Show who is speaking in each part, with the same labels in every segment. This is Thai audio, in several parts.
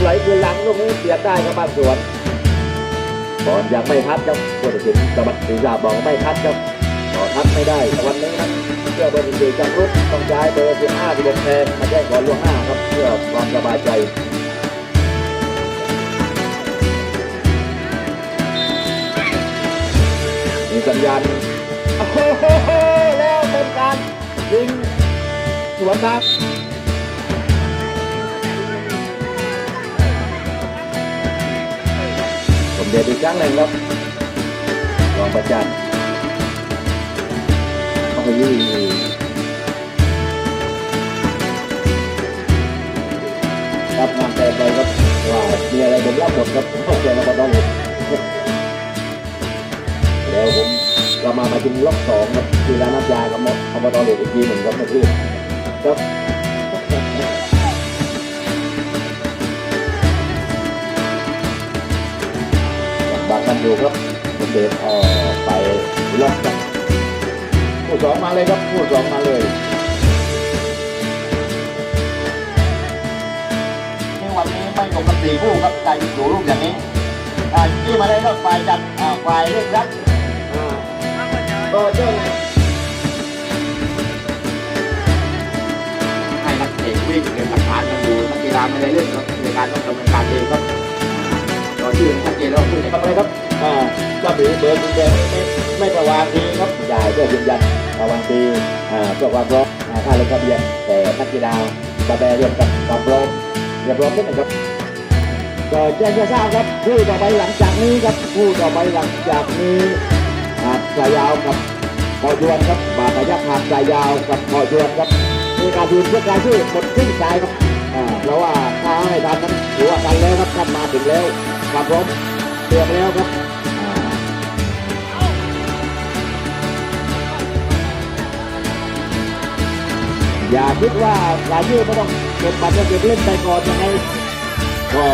Speaker 1: ไหลคืนหลังลูกนี้เสียบได้ครับบ้านสวนบอลยังไม่ทัดครับผู้ตัดสินตะบัดศีรษะบอกไม่ทัดครับต่อทัดไม่ได้แต่วันนี้ครับเพื่อเบอร์สี่จังรุดต้องย้ายเบอร์สิบห้าที่บกแทนมาแจ้งก่อนล่วงหน้าครับเพื่อความสบายใจมีสัญญาณโอ้โหแล้วเป็นการยิงสวนครับ ผมเดชอีกครั้งหนึ่งครับรองประจันโอ้ยครับงานแต่ไปครับว่ามีอะไรผมรับหมดครับเข้าใจมาต้องหมดแล้วผมเรามามาถึงล็อกสองครับที่ร้านน้ำยากับมดอบตเหล็กอีกทีหนึ่งครับเมื่อคืนครับ บางกันอยู่ครับผมเดินออกไปล็อกครับผู้สองมาเลยครับผู้สองมาเลย
Speaker 2: ในวันนี้ไม่ตกกันสี่คู่ครับการอยู่รูปอย่างนี้อ่าที่มาเลยก็ฝ่ายจัดอ่าฝ่ายเล่นรักอ่าก็เจ้าให้นักเตะวิ่งเก็บหลักฐานกันอยู่นักกีฬาไม่ได้เล่นครับในการต้องดำเนินการเองครับต่ อชื่อชัดเจนแล้วคือ
Speaker 1: ทำอะไรครับอ่าเจ้าหมีเบอร์กุญแจไม่ไม่ไม่ประวางทีครับจ่ายเพื่อยืนยันประวางทีอ่าเพื่อความพร้อมอ่าค่าลงทะเบียนแต่นักกีฬาบาแบเรื่องกับความพร้อมเรียบร้อยนิดหนึ่งครับก็แจ้งให้ทราบครับผู้ต่อไปหลังจากนี้ครับผู้ต่อไปหลังจากนี้อ่าสายยาวกับพอยวนครับบาตยักษ์หาดสายยาวกับพอยวนครับมีการยืนเพื่อการชื่อหมดครึ่งสายครับอ่า เพราะว่าถ้าให้ทันนั้นถือว่าทันแล้วครับท่านมาถึงแล้วความพร้อมเตรียมแล้วครับอย่าคิดว่าหลายยืดไม่ต้องเก็บบัตรจะเก็บเล่นไปก่อนยังไงก็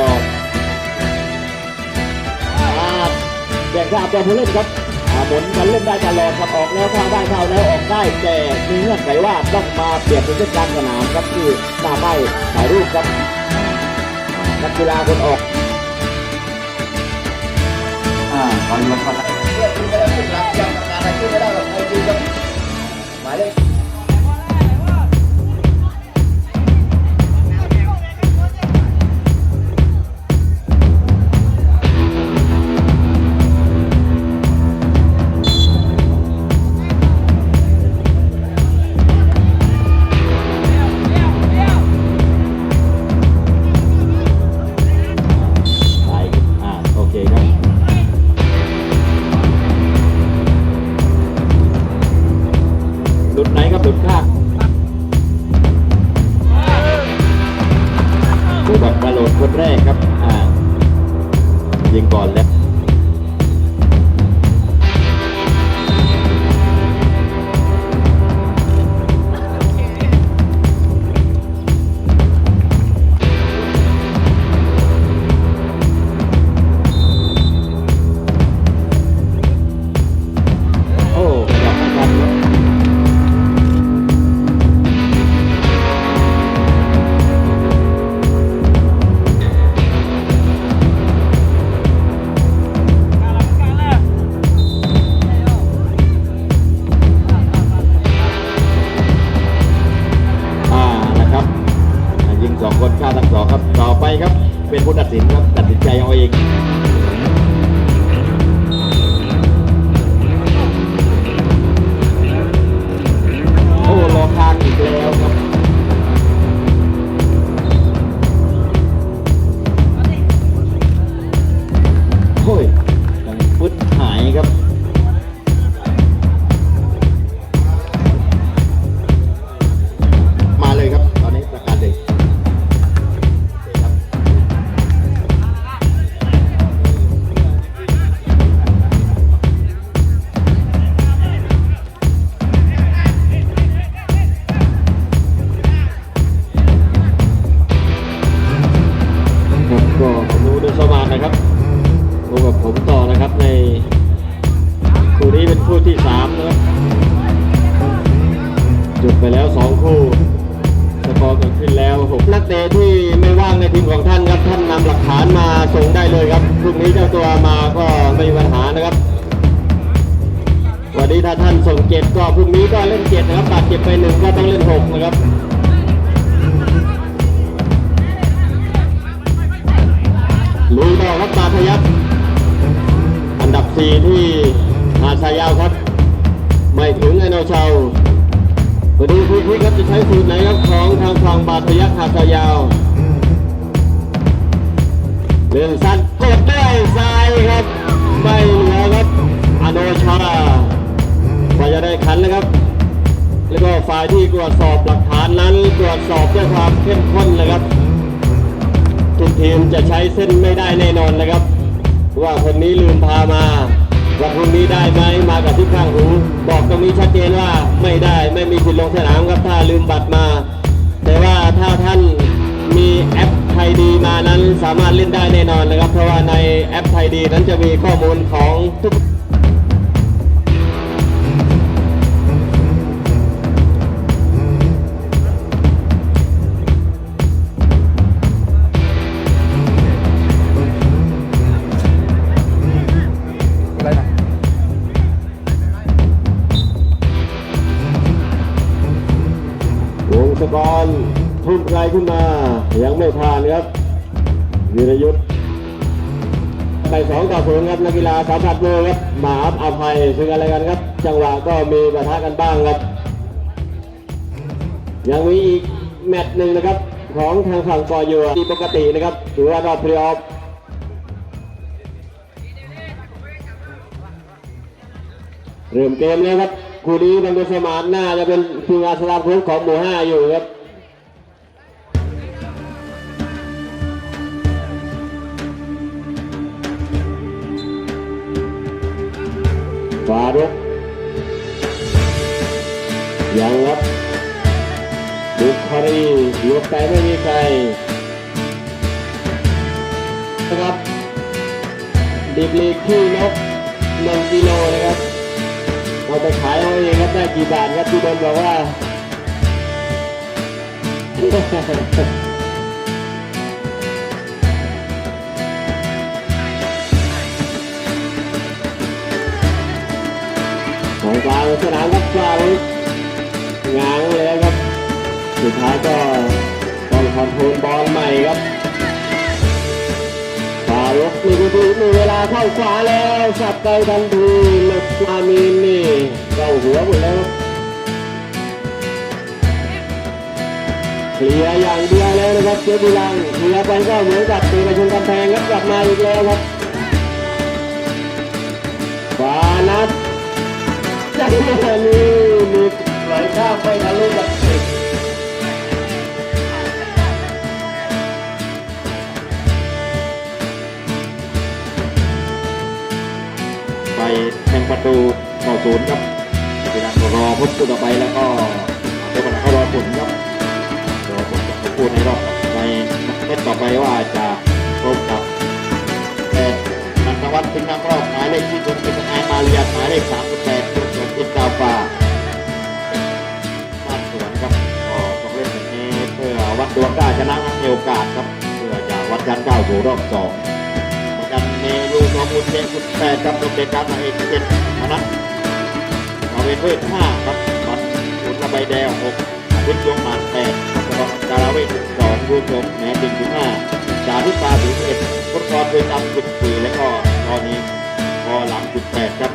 Speaker 1: อ่าแจ้งทราบแต่ผู้เล่นครับ หมุนกันเล่นได้ตลอดครับออกแล้วข้าได้เข้าแล้วออกได้แต่มีเงื่อนไขว่าต้องมาเปลี่ยนเป็นเส้นกลางสนามครับคือหน้าป้ถ่ายรูปครับนักกีฬาคนออก
Speaker 2: อ่าตอนนี้มันก็ได้เพื่อนที่ไม่ได้ หาด
Speaker 1: สายยาวครับ
Speaker 3: ไม่ถึงไอโนชาวมาดูพื้นที่ครับจะใช้สูตรไหนครับของทางฝั่งบาทยักหาดสายยาวเล่อนสั้นกดด้วยซ้ายครับ ไม่เหลือครับอโนชากว่าจะได้ขันนะครับ แล้วก็ฝ่ายที่ตรวจสอบหลักฐานนั้นตรวจสอบด้วยความเข้มข้นนะครับทุกทีมจะใช้เส้นไม่ได้แน่นอนนะครับ ว่าคนนี้ลืมพามา ว่าคนนี้ได้ไหมมากับที่ข้างหูบอกตรงนี้ชัดเจนว่าไม่ได้ไม่มีสิทธิ์ลงสนามครับถ้าลืมบัตรมา แต่ว่าถ้าท่านมีแอปไทยดีมานั้นสามารถเล่นได้แน่นอนนะครับ เพราะว่าในแอปไทยดีนั้นจะมีข้อมูลของทุก ทุ่มไกลขึ้นมา ยังไม่ผ่านครับวีรยุทธ์ไปสองต่อศูนย์ครับนักกีฬาสามผัดมือครับหมาอัภัยซึ่งอะไรกันครับ จังหวะก็มีปะทะกันบ้างครับ ยังมีอีกแมตช์หนึ่งนะครับ ของทางฝั่งกอยัวที่ปกตินะครับถือว่ารอบเพลย์ออฟเริ่มเกมแล้วครับคู่นี้มันเป็นสมานหน้าจะเป็นทีมงานสลามพุทของหมู่ห้าอยู่ครับ ฟารุกยังครับบุคครียกไปไม่มีใครนะครับดิบลีขี้นกหนึ่งกิโลนะครับเอาไปขายเอาเองครับได้กี่บาทครับพี่บอลบอกว่า กลางสนามครับฟารุกง้างเลยครับ สุดท้ายก็ต้องคอนโทรลบอลใหม่ครับฟารุกมีดูดีมีเวลาเข้าขวาแล้วสับไกลทันทีหลบมามีนนี่เข้าหัวหมดแล้วเคลียรอย่างเดียวแล้วนะครับเจ้าบุรังเคลียรไปก็เหมือนกับตีกระชนกำแพงครับกลับมาอีกแล้วครับฟานัท จังหวะนี้มีไหลข้ามไปทะลุหลักสิบไปแทงประตูต่อศูนย์ครับเป็นการรอพุทธต่อไปแล้วก็เดี๋ยวมันเข้ารอผลครับรอผลจากผู้ในรอบในเม็ดต่อไปว่าจะพบกับแต่นันทวัฒน์ถึงนักรอบหมายเลขที่คุณเป็นไอมาเรียนหมายเลขสามสิบแปด อินดาฟ้าบ้านสวนครับก็ต้องเล่นอย่างนี้เพื่อวัดดวงกล้าชนะมีโอกาสครับ เพื่อจะวัดยันก้าสู่รอบสองกันเมยูนอมูลเจนคุณแปดครับโดเด่นการมาเอกเจ็ดนะมาเวนเวทห้าครับบัตรอุลใบแดงหกวิทย์ยงมานแปดครับดาราเวทสองรูปชมแหนดิงสิบห้าจาริตาถึงเอ็ดฟุตบอลเวทดำสิบสี่แล้วก็ตอนนี้พอหลังสิบแปดครับ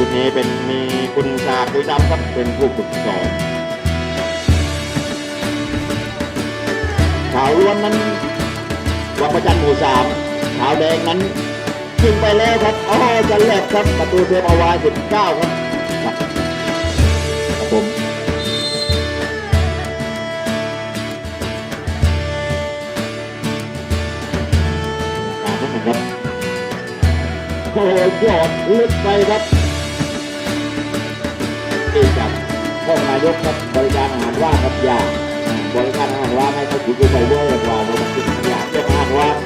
Speaker 3: ชุดนี้เป็นมีคุณชาคุยดำครับเป็นผู้ฝึกสอนขาวล้วนนั้นวังประจันหมู่สามขาวแดงนั้นขึ้นไปแล้วครับอ๋อจะแลกครับประตูเซฟเอาไว้สิบเก้าครับครับครับผมการนั้นนะครับโอ้โหยอดลึกไปครับ ที่จากพ่อนายกครับบริการอาหารว่างครับอยาบริการอาหารว่างให้เขาถือไปด้วยดีกว่าเราต้องกินอยากเจ้าอาหารว่าง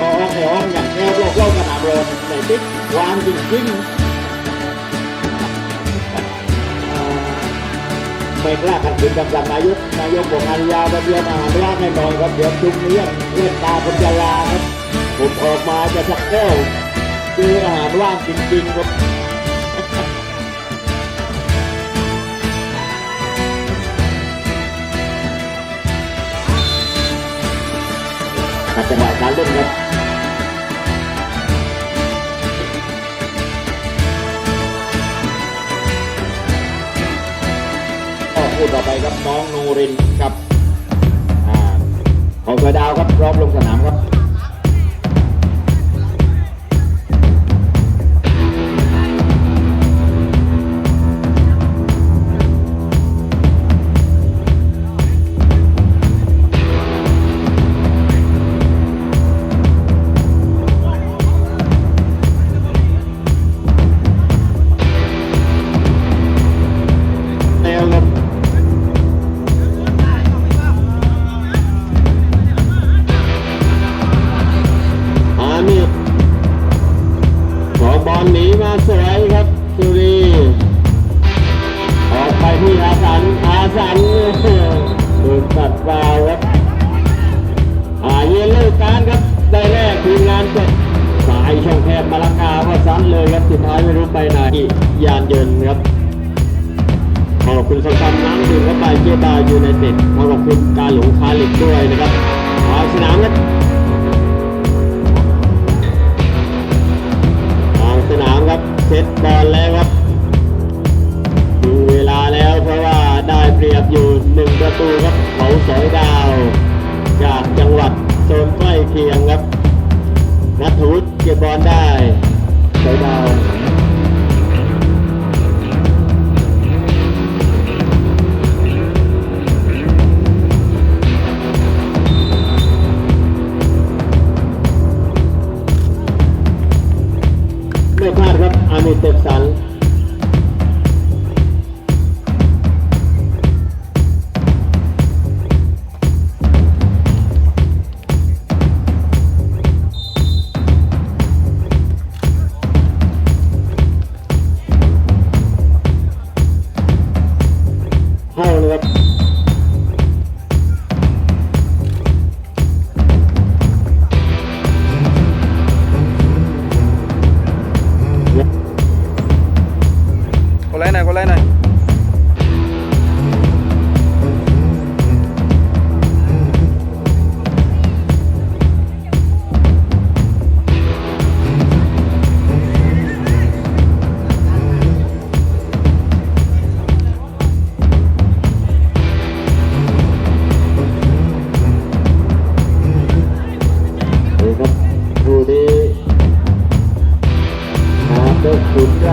Speaker 3: พอห้องในห้องอย่างแก้วโลกโลกกระดาษโรนในติ๊กวางจริงๆ
Speaker 4: ไม่กล้าขัดขืนคำสั่งนายกนายกบอกงานยาวไปเดียวอาหารว่างแน่นอนครับเดี๋ยวจุงเลี้ยงเลี้ยงตาคนจะลาครับผมออกมาจะชักแก้วคืออาหารว่างจริงๆครับ ขัดจังหวะการเล่นครับ
Speaker 1: ก็พูดต่อไปครับน้องนูรินครับ
Speaker 4: อ่าของกระดาวครับพร้อมลงสนามครับ
Speaker 1: ไม่รู้ไปไหนยานยนต์ครับขอบคุณสำคัญน้ำดื่มและบายเกียร์บาร์ยูไนเต็ดขอบคุณการหลงคาลิกด้วยนะครับเอสนามครับเอาสนามครับเซตบอลแล้วครับดูเวลาแล้วเพราะว่าได้เปรียบอยู่หนึ่งประตูครับเขาสอยดาว จากจังหวัดโซนใกล้เคียงครับนัทวุฒิเก็บบอลได้สอยดาว อ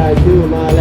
Speaker 1: าขุ
Speaker 3: น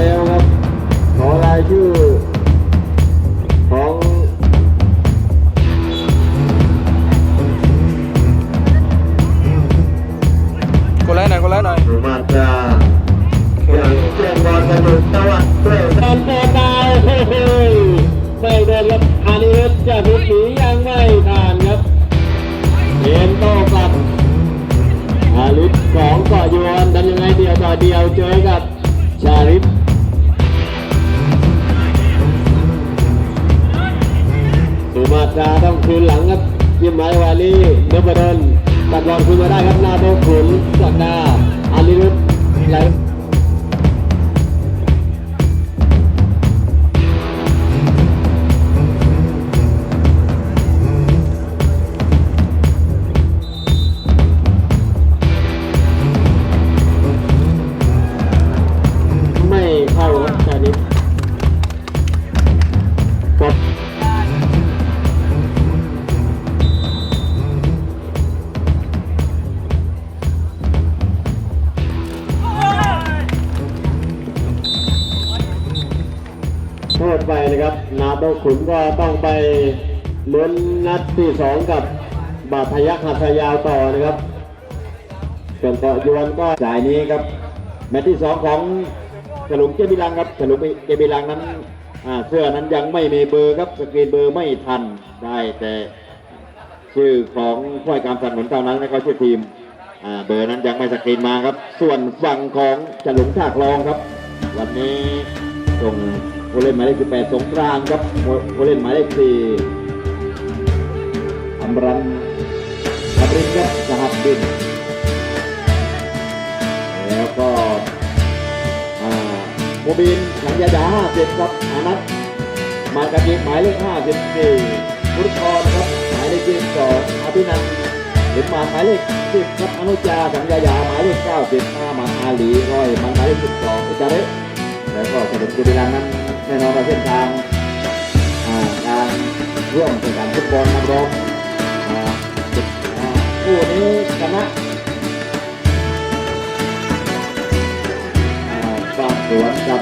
Speaker 1: ขุน
Speaker 3: ก็
Speaker 1: ต้องไปลุ้นนัดที่สองกับบาทยักหัทยาวต่อนะครับส่วนต่อยวนก็สายนี้ครับแมตช์ที่สองของฉลุงเจบิลังครับฉลุงเจบิลังนั้นเสื้อนั้นยังไม่มีเบอร์ครับสกรีนเบอร์ไม่ทันได้แต่ชื่อของฝ่ายการสนับสนุนเท่านั้นแล้วก็ชื่อทีมเบอร์นั้นยังไม่สกรีนมาครับ ส่วนฝั่งของฉลุงท่าคลองครับ วันนี้ส่ง ผู้เล่นหมายเลข18 สงกรานครับผู้เล่นหมายเลข4อัมรันอมรินทร์ครับสหัสดิน แล้วก็โมบินหลังยาดา50ครับอานัทมากากิหมายเลข54พุทธกรครับหมายเลข22อภินันท์เห็นมาหมายเลข10ครับอนุจาสังยายาหมายเลข90อามาอาลีร้อยมันหมายเลข12อุจาระแล้วก็สมุทรกุฎีรังนั้น แน่นอนว่าเส้นทางอ่าการร่วมแข่งขันฟุตบอลนักร้องคู่นี้ชนะอ่าบ้านสวนกับ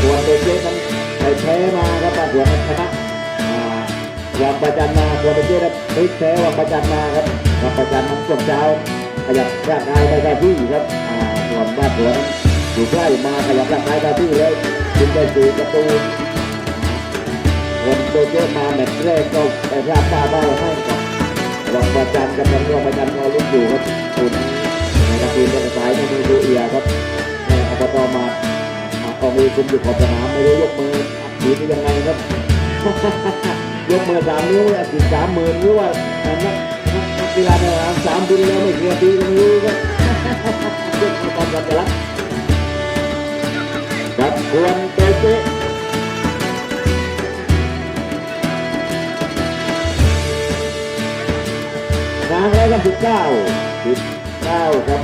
Speaker 1: สวนเตเจ๊นั้นไปแพ้มาครับบ้านสวนชนะอ่าวันประจันมาสวนเตเจ๊นั้นพลิกแพ้วันประจันมาครับวันประจันนั้นช่วงเช้าขยับร่างกายไปกับที่ครับอ่าส่วนบ้านสวนอยู่ใกล้มาขยับร่างกายกับที่เลย จึงได้สี่ประตูวันเตเจ๊มาแมตช์แรกก็ไปพลาดตาเบ้าให้กับวันประจันกับวันรองประจันก็ลุ้นอยู่ครับคุณในกระตุ้นกันสายในมือดูเอียครับแม่อบตมาออกมือคุมอยู่ขอบสนามไม่รู้ยกมืออัดฉีดยังไงครับ ยกมือสามนิ้วอัดฉีดสามหมื่นหรือว่านักนักกีฬาในสามสามปีแล้วไม่เคลียร์ปีก็ไม่รู้ครับยกมือตอนกันจะรักครับ ควรเตะเตะนางแล้วครับสิบเก้าสิบเก้าครับ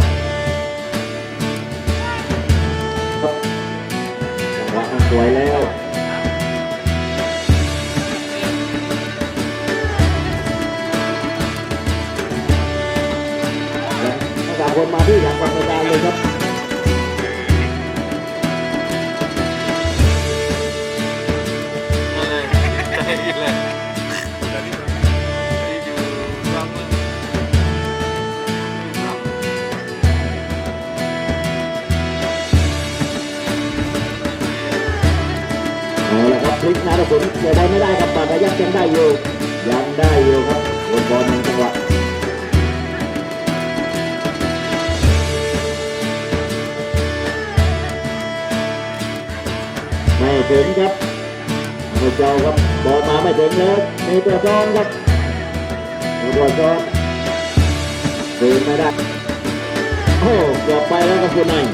Speaker 1: จังหวะมันสวยแล้วทั้งสามคนมาที่หลังกรรมการเลยครับ
Speaker 5: ลิก
Speaker 1: นาฏผลเสียได้ไม่ได้ครับบาดยักยังได้อยู่ยังได้อยู่ครับบนบอลจังหวะไม่ถึงครับไม่เจ้าครับบอลมาไม่ถึงเลยมีตัวซอนครับตัวซอนคืนไม่ได้โอ้เกือบไปแล้วครับคุณนาย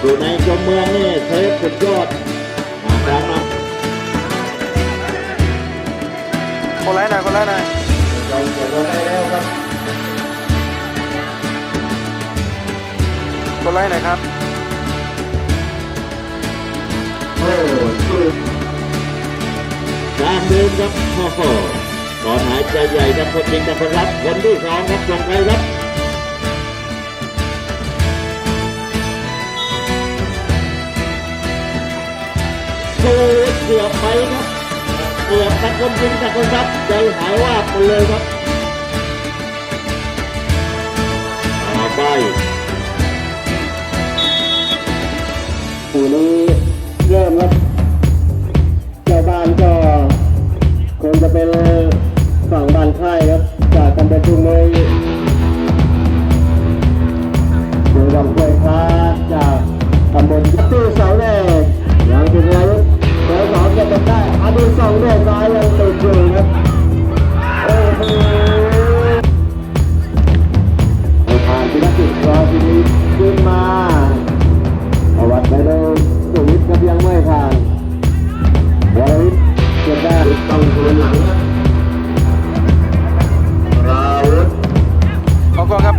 Speaker 1: อยู่ในจมเมืองนี่เทปสุดยอด คน
Speaker 5: ไล่หน่อยคนไล่หน่อย
Speaker 6: เราเสียบอลได้แล้วครับ
Speaker 5: คนไล่หน่อยครับ
Speaker 6: โอ้คือ
Speaker 1: การเดินครับโอ้โหก่อนหายใจใหญ่กับคนจริงกับคนรับคนที่สองครับส่งไปครับโอ้ยเกือบไปครับ เกือบกับคนจริงกับคนรับใจหายว่าบหมดเลยครับต่อไป
Speaker 3: คู่นี้เริ่มครับเจ้าบ้านก็คงจะเป็นฝั่งบ้านค่ายครับจากตำบลทุ่งเลยดยลำห้วยค้าจากตำบลยัตตู้เสาแรกยังถึงไรเบ อร์สองจะเป็นได้อดีสองเรียบร้อยยังติดอยู่ครับโอ้โหเอาผ่านพินักกิจรอทีนี้ขึ้นมาประวัติไปดูสุวิทย์ก็ยังไม่ผ่านวรวิทย์เก็บได้ต้องคืนหลังครับราวุธ
Speaker 5: ขอกล้องครับ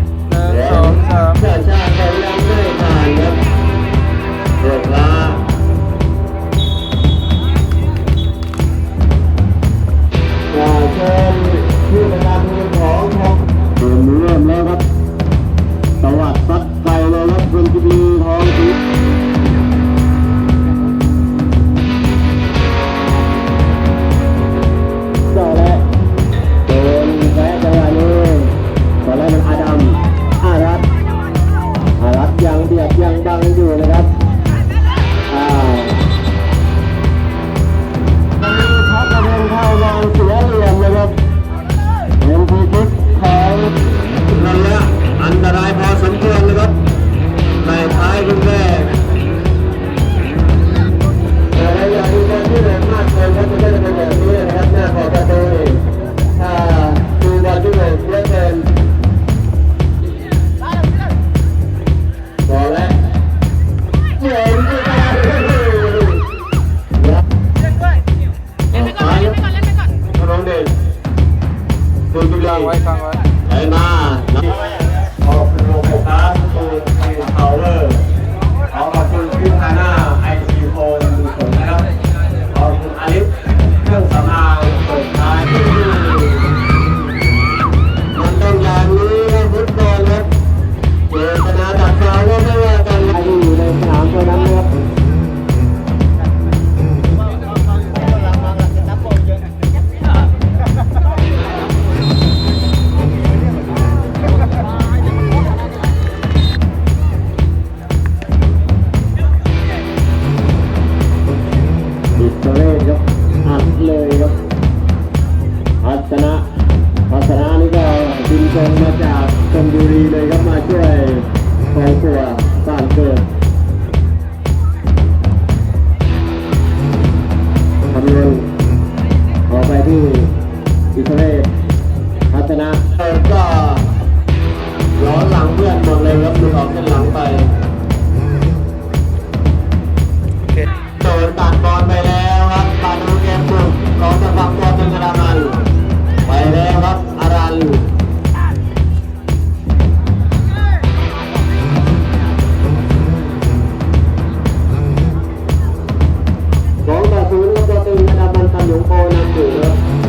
Speaker 3: những cô nam trường đó.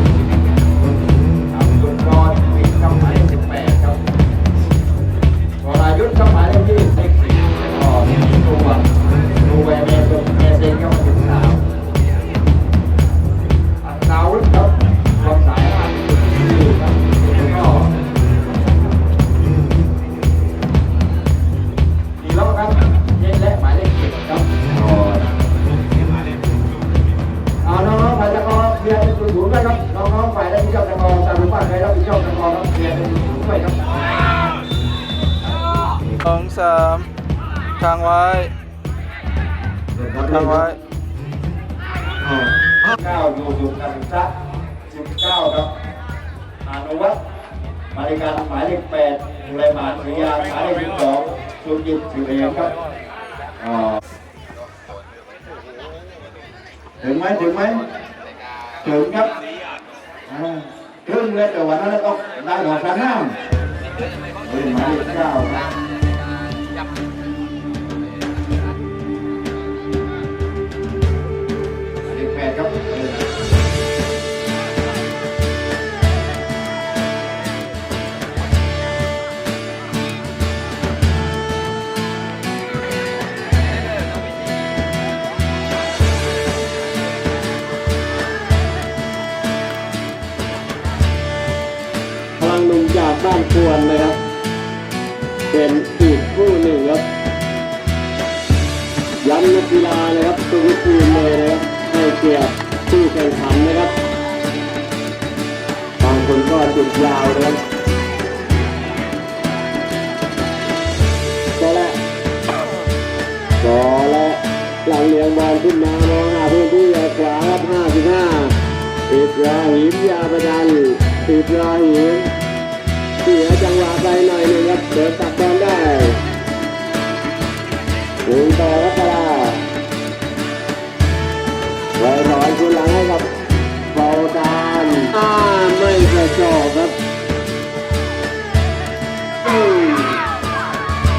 Speaker 3: ไลมา
Speaker 2: สุริยาหมายเลขสองสุจิตสิเรครับถึงไหมถึงไหมถึงครับอ่าถึงเลยแต่วันนั้นต้องได้ดอกสามน้ำเฮ้ยหมายเลขเก้าหมายเลขแปดครับ
Speaker 3: กบ้านควรนะครับ เป็นอีกคู่หนึ่งครับย้ำนักกีฬานะครับทุกทีมเลยนะครับให้เกียรติผู้แข่งขันนะครับบางคนก็จุดยาวนะครับก็และก็และหลังเลี้ยงบอลขึ้นมามองหาเพื้นที่ขวาครับ55อิบราหิมยาประดันอิบราหิม สียจังหวะไปหน่อยหนึงครับเดินตัดบอลได้ถึงต่อรัตลาไว้ถอนคุณหลังให้กับเบาดานอ่าไม่กระจอกครับอืม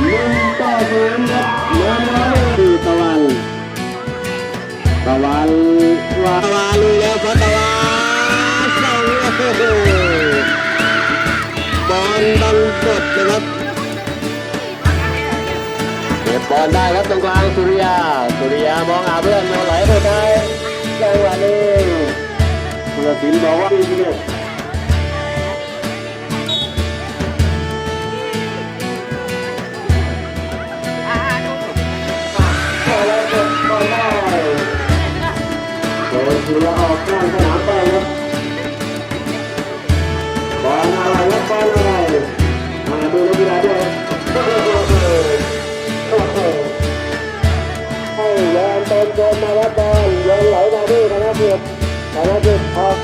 Speaker 3: หนึ่งต่อศูนย์ครับมามาที่ตะวันตะวันตะวัน บอลบังกดนะครับเก็บบอลได้ครับตรงกลางสุริยาสุริยามองหาเพื่อนมาไหลไปไกลจังหวะนี้คุณศิลป์บอกว่าดีทีเดียวก็แล้วกดบอลได้โดนสุริยาออกข้างสนามไปครับบอลอะไรครับบอลอะไรมาดูนั กีฬาด้วยโอ้โหให้แรงเต็มเกินมาครับบอลยังไหลมาที่ธนบุตรธนบุตรออก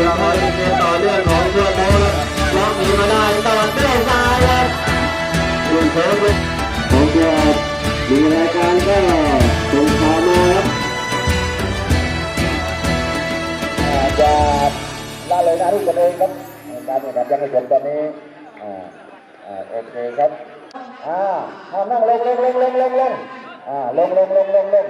Speaker 3: รียบร้อยครับเกมต่อเนื่องของเชือกโบครับล็อกหนีมาได้ตวัดด้วยซ้ายครับคุณเพิร์ฟของเชือกมีรายการก็ส่งข่าวมาครับ
Speaker 2: อาจจะละเลยนะทุกคนเองครับการแข่งขันยังไม่จบตอนนี้อ่าอ่าโอเคครับอ่าเอานั่งลงลงลงลงลงลงอ่าลงลงลงลงลง